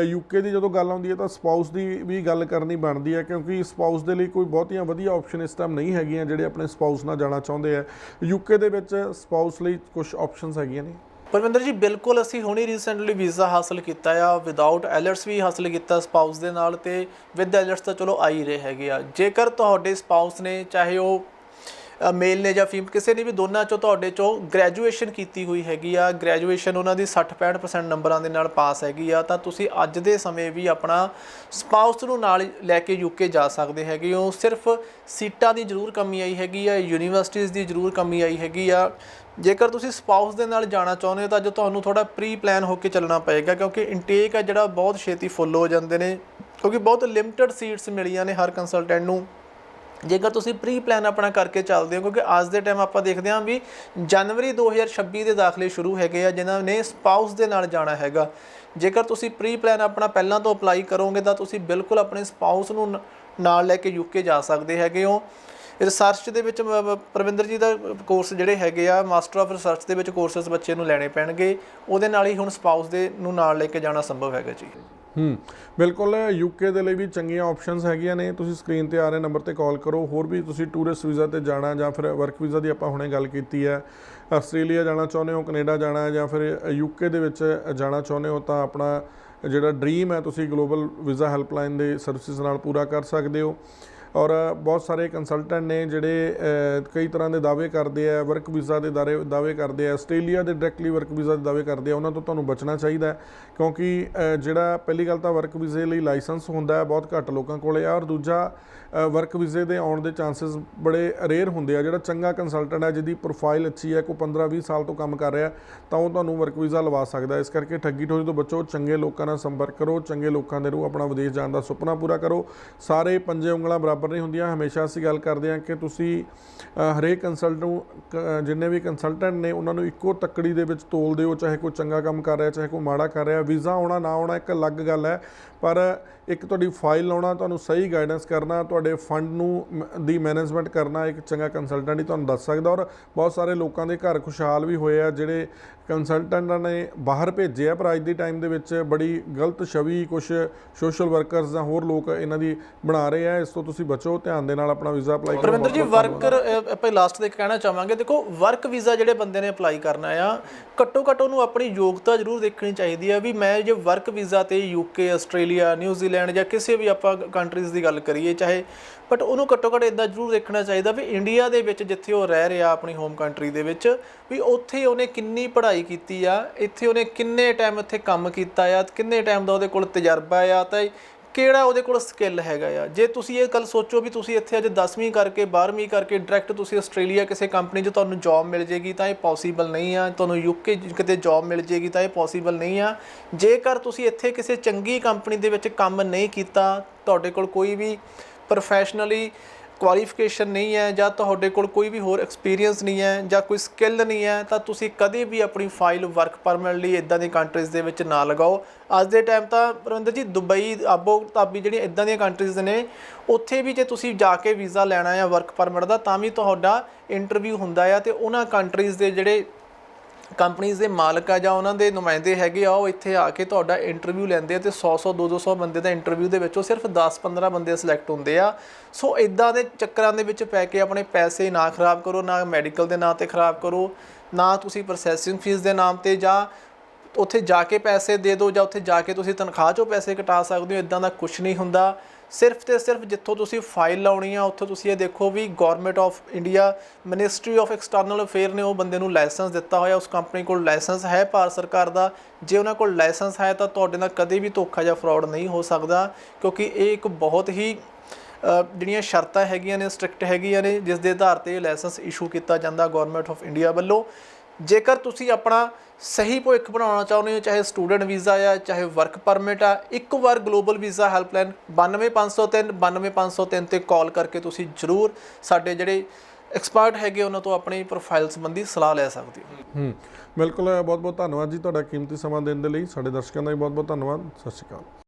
UK ਦੀ ਜਦੋਂ ਗੱਲ ਆਉਂਦੀ ਹੈ ਤਾਂ ਸਪਾਊਸ ਦੀ ਵੀ ਗੱਲ ਕਰਨੀ ਬਣਦੀ ਹੈ, ਕਿਉਂਕਿ ਸਪਾਊਸ ਦੇ ਲਈ ਕੋਈ ਬਹੁਤੀਆਂ ਵਧੀਆ ਆਪਸ਼ਨ ਇਸ ਟਾਈਮ ਨਹੀਂ ਹੈਗੀਆਂ ਜਿਹੜੇ ਆਪਣੇ ਸਪਾਊਸ ਨਾਲ ਜਾਣਾ ਚਾਹੁੰਦੇ ਆ। ਯੂਕੇ ਦੇ ਵਿੱਚ ਸਪਾਊਸ ਲਈ ਕੁਝ ਆਪਸ਼ਨਸ ਹੈਗੀਆਂ ਨੇ। ਪਰਮਿੰਦਰ ਜੀ, ਬਿਲਕੁਲ ਅਸੀਂ ਹੁਣੇ ਰੀਸੈਂਟਲੀ ਵੀਜ਼ਾ ਹਾਸਲ ਕੀਤਾ ਆ ਵਿਦਆਊਟ ਐਲਰਟਸ ਵੀ ਹਾਸਲ ਕੀਤਾ ਸਪਾਊਸ ਦੇ ਨਾਲ ਤੇ ਵਿਦ ਐਲਰਟਸ ਤਾਂ ਚਲੋ ਆ ਹੀ ਰਹੇ ਹੈਗੇ ਆ। ਜੇਕਰ ਤੁਹਾਡੇ ਸਪਾਊਸ ਨੇ, ਚਾਹੇ ਉਹ ਮੇਲ ਨੇ ਜਾਂ ਫੀਮ, ਕਿਸੇ ਨੇ ਵੀ ਦੋਨਾਂ ਚੋਂ ਤੁਹਾਡੇ ਚੋਂ ਗ੍ਰੈਜੂਏਸ਼ਨ ਕੀਤੀ ਹੋਈ ਹੈਗੀ ਆ ਗ੍ਰੈਜੂਏਸ਼ਨ ਉਹਨਾਂ ਦੀ 60-65% ਨੰਬਰਾਂ ਦੇ ਨਾਲ ਪਾਸ ਹੈਗੀ ਆ, ਤਾਂ ਤੁਸੀਂ ਅੱਜ ਦੇ ਸਮੇਂ ਵੀ ਆਪਣਾ ਸਪਾਊਸ ਨੂੰ ਨਾਲ ਲੈ ਕੇ ਯੂਕੇ ਜਾ ਸਕਦੇ ਹੈਗੇ ਹੋ। ਸਿਰਫ ਸੀਟਾਂ ਦੀ ਜ਼ਰੂਰ ਕਮੀ ਆਈ ਹੈਗੀ ਆ ਯੂਨੀਵਰਸਿਟੀਜ਼ ਦੀ ਜ਼ਰੂਰ ਕਮੀ ਆਈ ਹੈਗੀ ਆ। ਜੇਕਰ ਤੁਸੀਂ ਸਪਾਊਸ ਦੇ ਨਾਲ ਜਾਣਾ ਚਾਹੁੰਦੇ ਹੋ, ਤਾਂ ਅੱਜ ਤੁਹਾਨੂੰ ਥੋੜਾ ਪ੍ਰੀ ਪਲਾਨ ਹੋ ਕੇ ਚੱਲਣਾ ਪਏਗਾ, ਕਿਉਂਕਿ ਇਨਟੇਕ ਆ ਜਿਹੜਾ ਬਹੁਤ ਛੇਤੀ ਫੁੱਲ ਹੋ ਜਾਂਦੇ ਨੇ, ਕਿਉਂਕਿ ਬਹੁਤ ਲਿਮਟਿਡ ਸੀਟਸ ਮਿਲੀਆਂ ਨੇ ਹਰ ਕੰਸਲਟੈਂਟ ਨੂੰ। ਜੇਕਰ ਤੁਸੀਂ ਪ੍ਰੀ ਪਲਾਨ ਆਪਣਾ ਕਰਕੇ ਚੱਲਦੇ ਹੋ, ਕਿਉਂਕਿ ਅੱਜ ਦੇ ਟਾਈਮ ਆਪਾਂ ਦੇਖਦੇ ਹਾਂ ਵੀ ਜਨਵਰੀ 2026 ਦੇ ਦਾਖਲੇ ਸ਼ੁਰੂ ਹੈਗੇ ਆ, ਜਿਨ੍ਹਾਂ ਨੇ ਸਪਾਊਸ ਦੇ ਨਾਲ ਜਾਣਾ ਹੈਗਾ। ਜੇਕਰ ਤੁਸੀਂ ਪ੍ਰੀ ਪਲਾਨ ਆਪਣਾ ਪਹਿਲਾਂ ਤੋਂ ਅਪਲਾਈ ਕਰੋਗੇ, ਤਾਂ ਤੁਸੀਂ ਬਿਲਕੁਲ ਆਪਣੇ ਸਪਾਊਸ ਨੂੰ ਨਾਲ ਲੈ ਕੇ ਯੂਕੇ ਜਾ ਸਕਦੇ ਹੈਗੇ ਹੋ। ਰਿਸਰਚ ਦੇ ਵਿੱਚ ਮ- ਪ੍ਰਵਿੰਦਰ ਜੀ ਦਾ ਕੋਰਸ ਜਿਹੜੇ ਹੈਗੇ ਆ ਮਾਸਟਰ ਆਫ ਰਿਸਰਚ ਦੇ ਵਿੱਚ ਕੋਰਸਸ ਬੱਚੇ ਨੂੰ ਲੈਣੇ ਪੈਣਗੇ। ਉਹਦੇ ਨਾਲ ਹੀ ਹੁਣ ਸਪਾਊਸ ਦੇ ਨੂੰ ਨਾਲ ਲੈ ਕੇ ਜਾਣਾ ਸੰਭਵ ਹੈਗਾ ਜੀ। ਹੂੰ, ਬਿਲਕੁਲ ਯੂਕੇ ਦੇ ਲਈ ਵੀ ਚੰਗੀਆਂ ਆਪਸ਼ਨਸ ਹੈਗੀਆਂ ਨੇ। ਤੁਸੀਂ ਸਕਰੀਨ ਤੇ ਆ ਰਹੇ ਨੰਬਰ ਤੇ ਕਾਲ ਕਰੋ। ਹੋਰ ਵੀ ਤੁਸੀਂ ਟੂਰਿਸਟ ਵੀਜ਼ਾ ਤੇ ਜਾਣਾ ਜਾਂ ਫਿਰ ਵਰਕ ਵੀਜ਼ਾ ਦੀ ਆਪਾਂ ਹੁਣੇ ਗੱਲ ਕੀਤੀ ਹੈ। ਆਸਟ੍ਰੇਲੀਆ ਜਾਣਾ ਚਾਹੁੰਦੇ ਹੋ ਕੈਨੇਡਾ ਜਾਣਾ ਜਾਂ ਫਿਰ ਯੂਕੇ ਦੇ ਵਿੱਚ ਜਾਣਾ ਚਾਹੁੰਦੇ ਹੋ, ਤਾਂ ਆਪਣਾ ਜਿਹੜਾ ਡ੍ਰੀਮ ਹੈ, ਤੁਸੀਂ ਗਲੋਬਲ ਵੀਜ਼ਾ ਹੈਲਪਲਾਈਨ ਦੇ ਸਰਵਿਸਿਜ਼ ਨਾਲ ਪੂਰਾ ਕਰ ਸਕਦੇ ਹੋ। ਔਰ ਬਹੁਤ ਸਾਰੇ ਕੰਸਲਟੈਂਟ ਨੇ ਜਿਹੜੇ ਕਈ ਤਰ੍ਹਾਂ ਦੇ ਦਾਅਵੇ ਕਰਦੇ ਆ ਵਰਕ ਵੀਜ਼ਾ ਦੇ ਦਾਰੇ, ਦਾਅਵੇ ਕਰਦੇ ਆ, ਆਸਟ੍ਰੇਲੀਆ ਦੇ ਡਾਇਰੈਕਟਲੀ ਵਰਕ ਵੀਜ਼ਾ ਦੇ ਦਾਅਵੇ ਕਰਦੇ ਆ, ਉਹਨਾਂ ਤੋਂ ਤੁਹਾਨੂੰ ਬਚਣਾ ਚਾਹੀਦਾ ਕਿਉਂਕਿ ਜਿਹੜਾ ਪਹਿਲੀ ਗੱਲ ਤਾਂ ਵਰਕ ਵੀਜ਼ੇ ਲਈ ਲਾਇਸੈਂਸ ਹੁੰਦਾ ਹੈ, ਬਹੁਤ ਘੱਟ ਲੋਕਾਂ ਕੋਲੇ ਆ, ਔਰ ਦੂਜਾ ਵਰਕ ਵੀਜ਼ੇ ਦੇ ਆਉਣ ਦੇ ਚਾਂਸਸ ਬੜੇ ਰੇਅਰ ਹੁੰਦੇ ਆ। ਜਿਹੜਾ ਚੰਗਾ ਕੰਸਲਟੈਂਟ ਹੈ, ਜਿਹਦੀ ਪ੍ਰੋਫਾਈਲ ਅੱਛੀ ਹੈ, ਕੋਈ 15-20 ਸਾਲ ਤੋਂ ਕੰਮ ਕਰ ਰਿਹਾ, ਤਾਂ ਉਹ ਤੁਹਾਨੂੰ ਵਰਕ ਵੀਜ਼ਾ ਲਵਾ ਸਕਦਾ ਇਸ ਕਰਕੇ ਠੱਗੀ ਠੋਰੀ ਤੋਂ ਬਚੋ, ਚੰਗੇ ਲੋਕਾਂ ਨਾਲ ਸੰਪਰਕ ਕਰੋ, ਚੰਗੇ ਲੋਕਾਂ ਦੇ ਰੂ ਆਪਣਾ ਵਿਦੇਸ਼ ਜਾਣ ਦਾ ਸੁਪਨਾ ਪੂਰਾ ਕਰੋ। ਸਾਰੇ ਪੰਜੇ ਉਂਗਲਾਂ ਬਰਾਬਰ ਨਹੀਂ ਹੁੰਦੀਆਂ। ਹਮੇਸ਼ਾ ਅਸੀਂ ਗੱਲ ਕਰਦੇ ਹਾਂ ਕਿ ਤੁਸੀਂ ਹਰੇਕ ਕੰਸਲਟ ਨੂੰ ਜਿੰਨੇ ਵੀ ਕੰਸਲਟੈਂਟ ਨੇ, ਉਹਨਾਂ ਨੂੰ ਇੱਕੋ ਤੱਕੜੀ ਦੇ ਵਿੱਚ ਤੋਲਦੇ ਹੋ ਚਾਹੇ ਕੋਈ ਚੰਗਾ ਕੰਮ ਕਰ ਰਿਹਾ, ਚਾਹੇ ਕੋਈ ਮਾੜਾ ਕਰ ਰਿਹਾ। ਵੀਜ਼ਾ ਆਉਣਾ, ਨਾ ਆਉਣਾ ਇੱਕ ਅਲੱਗ ਗੱਲ ਹੈ। ਪਰ ਇੱਕ ਤੁਹਾਡੀ ਫਾਈਲ ਲਾਉਣਾ, ਤੁਹਾਨੂੰ ਸਹੀ ਗਾਈਡੈਂਸ ਕਰਨਾ, ਤੁਹਾਡੇ ਫੰਡ ਨੂੰ, ਮ- ਦੀ ਮੈਨੇਜਮੈਂਟ ਕਰਨਾ, ਇੱਕ ਚੰਗਾ ਕੰਸਲਟੈਂਟ ਹੀ ਤੁਹਾਨੂੰ ਦੱਸ ਸਕਦਾ। ਔਰ ਬਹੁਤ ਸਾਰੇ ਲੋਕਾਂ ਦੇ ਘਰ ਖੁਸ਼ਹਾਲ ਵੀ ਹੋਏ ਆ, ਜਿਹੜੇ ਕੰਸਲਟੈਂਟਾਂ ਨੇ ਬਾਹਰ ਭੇਜੇ ਆ, ਪਰ ਅੱਜ ਦੀ ਟਾਈਮ ਦੇ ਵਿੱਚ ਬੜੀ ਗਲਤ ਛਵੀ ਕੁਝ ਸੋਸ਼ਲ ਵਰਕਰਸ ਜਾਂ ਹੋਰ ਲੋਕ ਇਹਨਾਂ ਦੀ ਬਣਾ ਰਹੇ ਆ। ਇਸ ਤੋਂ ਤੁਸੀਂ ਬਚੋ ਧਿਆਨ ਦੇ ਨਾਲ ਆਪਣਾ ਵੀਜ਼ਾ ਅਪਲਾਈ ਕਰੋ ਪਰਵਿੰਦਰ ਜੀ। ਵਰਕਰ ਆਪਾਂ ਲਾਸਟ ਤੇ ਕਹਿਣਾ ਚਾਹਾਂਗੇ ਦੇਖੋ ਵਰਕ ਵੀਜ਼ਾ ਜਿਹੜੇ ਬੰਦੇ ਨੇ ਅਪਲਾਈ ਕਰਨਾ ਆ ਘੱਟੋ ਘੱਟ ਉਹਨੂੰ ਆਪਣੀ ਯੋਗਤਾ ਜ਼ਰੂਰ ਦੇਖਣੀ ਚਾਹੀਦੀ ਹੈ ਵੀ ਮੈਂ ਜੇ ਵਰਕ ਵੀਜ਼ਾ ਤੇ ਯੂਕੇ ਆਸਟ੍ਰੇਲੀਆ ਨਿਊਜ਼ੀਲੈਂਡ ਜਾਂ ਕਿਸੇ ਵੀ ਆਪਾਂ ਕੰਟਰੀਜ਼ ਦੀ ਗੱਲ ਕਰੀਏ ਚਾਹੇ ਬਟ ਉਹਨੂੰ ਘੱਟੋ ਘੱਟ ਇਦਾਂ ਜ਼ਰੂਰ ਦੇਖਣਾ ਚਾਹੀਦਾ ਵੀ ਇੰਡੀਆ ਦੇ ਵਿੱਚ ਜਿੱਥੇ ਉਹ ਰਹਿ ਰਿਹਾ ਆਪਣੀ ਹੋਮ ਕੰਟਰੀ ਦੇ ਵਿੱਚ ਵੀ ਉੱਥੇ ਉਹਨੇ ਕਿੰਨੀ ਪੜ੍ਹਾਈ ਕੀਤੀ ਆ ਇੱਥੇ ਉਹਨੇ ਕਿੰਨੇ ਟਾਈਮ ਇੱਥੇ ਕੰਮ ਕੀਤਾ ਆ ਕਿੰਨੇ ਟਾਈਮ ਦਾ ਉਹਦੇ ਕੋਲ ਤਜਰਬਾ ਆ ਤਾਂ ਕਿਹੜਾ ਉਹਦੇ ਕੋਲ ਸਕਿੱਲ ਹੈਗਾ ਆ? ਜੇ ਤੁਸੀਂ ਇਹ ਗੱਲ ਸੋਚੋ ਵੀ ਤੁਸੀਂ ਇੱਥੇ ਅੱਜ 10ਵੀਂ ਕਰਕੇ 12ਵੀਂ ਕਰਕੇ ਡਾਇਰੈਕਟ ਤੁਸੀਂ ਆਸਟ੍ਰੇਲੀਆ ਕਿਸੇ ਕੰਪਨੀ 'ਚ ਤੁਹਾਨੂੰ ਜੌਬ ਮਿਲ ਜੇਗੀ ਤਾਂ ਇਹ ਪੋਸੀਬਲ ਨਹੀਂ ਆ। ਤੁਹਾਨੂੰ ਯੂਕੇ ਕਿਤੇ ਜੌਬ ਮਿਲ ਜੇਗੀ ਤਾਂ ਇਹ ਪੋਸੀਬਲ ਨਹੀਂ ਆ। ਜੇਕਰ ਤੁਸੀਂ ਇੱਥੇ ਕਿਸੇ ਚੰਗੀ ਕੰਪਨੀ ਦੇ ਵਿੱਚ ਕੰਮ ਨਹੀਂ ਕੀਤਾ, ਤੁਹਾਡੇ ਕੋਲ ਕੋਈ ਵੀ ਪ੍ਰੋਫੈਸ਼ਨਲੀ ਕੁਆਲੀਫਿਕੇਸ਼ਨ ਨਹੀਂ ਹੈ ਜਾਂ ਤੁਹਾਡੇ ਕੋਲ ਕੋਈ ਵੀ ਹੋਰ ਐਕਸਪੀਰੀਅੰਸ ਨਹੀਂ ਹੈ ਜਾਂ ਕੋਈ ਸਕਿੱਲ ਨਹੀਂ ਹੈ, ਤਾਂ ਤੁਸੀਂ ਕਦੇ ਵੀ ਆਪਣੀ ਫਾਈਲ ਵਰਕ ਪਰਮਿਟ ਲਈ ਇਦਾਂ ਦੀ ਕੰਟਰੀਜ਼ ਦੇ ਵਿੱਚ ਨਾ ਲਗਾਓ। ਅੱਜ ਦੇ ਟਾਈਮ ਤਾਂ ਰਵਿੰਦਰ ਜੀ, ਦੁਬਈ, ਆਬੋ ਤਾਬੀ ਜਿਹੜੀਆਂ ਇਦਾਂ ਦੀਆਂ ਕੰਟਰੀਜ਼ ਨੇ, ਉੱਥੇ ਵੀ ਜੇ ਤੁਸੀਂ ਜਾ ਕੇ ਵੀਜ਼ਾ ਲੈਣਾ ਹੈ ਵਰਕ ਪਰਮਿਟ ਦਾ, ਤਾਂ ਵੀ ਤੁਹਾਡਾ ਇੰਟਰਵਿਊ ਹੁੰਦਾ ਆ ਤੇ ਉਹਨਾਂ ਕੰਟਰੀਜ਼ ਦੇ ਜਿਹੜੇ ਕੰਪਨੀਆਂ ਦੇ ਮਾਲਕ ਆ ਜਾਂ ਉਹਨਾਂ ਦੇ ਨੁਮਾਇੰਦੇ ਹੈਗੇ ਆ, ਉਹ ਇੱਥੇ ਆ ਕੇ ਤੁਹਾਡਾ ਇੰਟਰਵਿਊ ਲੈਂਦੇ ਆ ਤੇ 100 100 200 200 ਬੰਦੇ ਦਾ ਇੰਟਰਵਿਊ ਦੇ ਵਿੱਚੋਂ ਸਿਰਫ 10 15 ਬੰਦੇ ਸਿਲੈਕਟ ਹੁੰਦੇ ਆ। ਸੋ ਇਦਾਂ ਦੇ ਚੱਕਰਾਂ ਦੇ ਵਿੱਚ ਪੈ ਕੇ ਆਪਣੇ ਪੈਸੇ ਨਾ ਖਰਾਬ ਕਰੋ, ਨਾ ਮੈਡੀਕਲ ਦੇ ਨਾਂ ਤੇ ਖਰਾਬ ਕਰੋ, ਨਾ ਤੁਸੀਂ ਪ੍ਰੋਸੈਸਿੰਗ ਫੀਸ ਦੇ ਨਾਮ ਤੇ ਜਾਂ ਉੱਥੇ ਜਾ ਕੇ ਪੈਸੇ ਦੇ ਦਿਓ ਜਾਂ ਉੱਥੇ ਜਾ ਕੇ ਤੁਸੀਂ ਤਨਖਾਹ ਚੋਂ ਪੈਸੇ ਕਟਾ ਸਕਦੇ ਹੋ, ਇਦਾਂ ਦਾ ਕੁਝ ਨਹੀਂ ਹੁੰਦਾ। ਸਿਰਫ ਤੇ ਸਿਰਫ ਜਿੱਥੋਂ ਤੁਸੀਂ ਫਾਈਲ ਲਾਉਣੀ ਆ, ਉੱਥੋਂ ਤੁਸੀਂ ਇਹ ਦੇਖੋ ਵੀ government of India ministry of external affair ਨੇ ਉਹ ਬੰਦੇ ਨੂੰ ਲਾਇਸੈਂਸ ਦਿੱਤਾ ਹੋਇਆ, ਉਸ ਕੰਪਨੀ ਕੋਲ ਲਾਇਸੈਂਸ ਹੈ ਭਾਰਤ ਸਰਕਾਰ ਦਾ। ਜੇ ਉਹਨਾਂ ਕੋਲ ਲਾਇਸੈਂਸ ਹੈ ਤਾਂ ਤੁਹਾਡੇ ਨਾਲ ਕਦੇ ਵੀ ਧੋਖਾ ਜਾਂ ਫਰਾਡ ਨਹੀਂ ਹੋ ਸਕਦਾ, ਕਿਉਂਕਿ ਇਹ ਇੱਕ ਬਹੁਤ ਹੀ ਜਿਹੜੀਆਂ ਸ਼ਰਤਾਂ ਹੈਗੀਆਂ ਨੇ ਸਟ੍ਰਿਕਟ ਹੈਗੀਆਂ ਨੇ, ਜਿਸ ਦੇ ਆਧਾਰ ਤੇ ਲਾਇਸੈਂਸ ਇਸ਼ੂ ਕੀਤਾ ਜਾਂਦਾ ਗਵਰਨਮੈਂਟ ਆਫ ਇੰਡੀਆ ਵੱਲੋਂ। ਜੇਕਰ ਤੁਸੀਂ ਆਪਣਾ ਸਹੀ ਭਵਿੱਖ ਬਣਾਉਣਾ ਚਾਹੁੰਦੇ ਹੋ, ਚਾਹੇ ਸਟੂਡੈਂਟ ਵੀਜ਼ਾ ਆ, ਚਾਹੇ ਵਰਕ ਪਰਮਿਟ ਆ, ਇੱਕ ਵਾਰ ਗਲੋਬਲ ਵੀਜ਼ਾ ਹੈਲਪਲਾਈਨ 92503 92503 ਤੇ ਕਾਲ ਕਰਕੇ ਤੁਸੀਂ ਜ਼ਰੂਰ ਸਾਡੇ ਜਿਹੜੇ ਐਕਸਪਰਟ ਹੈਗੇ ਉਹਨਾਂ ਤੋਂ ਆਪਣੀ ਪ੍ਰੋਫਾਈਲ ਸੰਬੰਧੀ ਸਲਾਹ ਲੈ ਸਕਦੇ ਹੋ। ਹੂੰ, ਬਿਲਕੁਲ ਬਹੁਤ ਬਹੁਤ ਧੰਨਵਾਦ ਜੀ ਤੁਹਾਡਾ ਕੀਮਤੀ ਸਮਾਂ ਦੇਣ ਦੇ ਲਈ। ਸਾਡੇ ਦਰਸ਼ਕਾਂ ਦਾ ਵੀ ਬਹੁਤ ਬਹੁਤ ਧੰਨਵਾਦ। ਸਤਿ ਸ਼੍ਰੀ ਅਕਾਲ।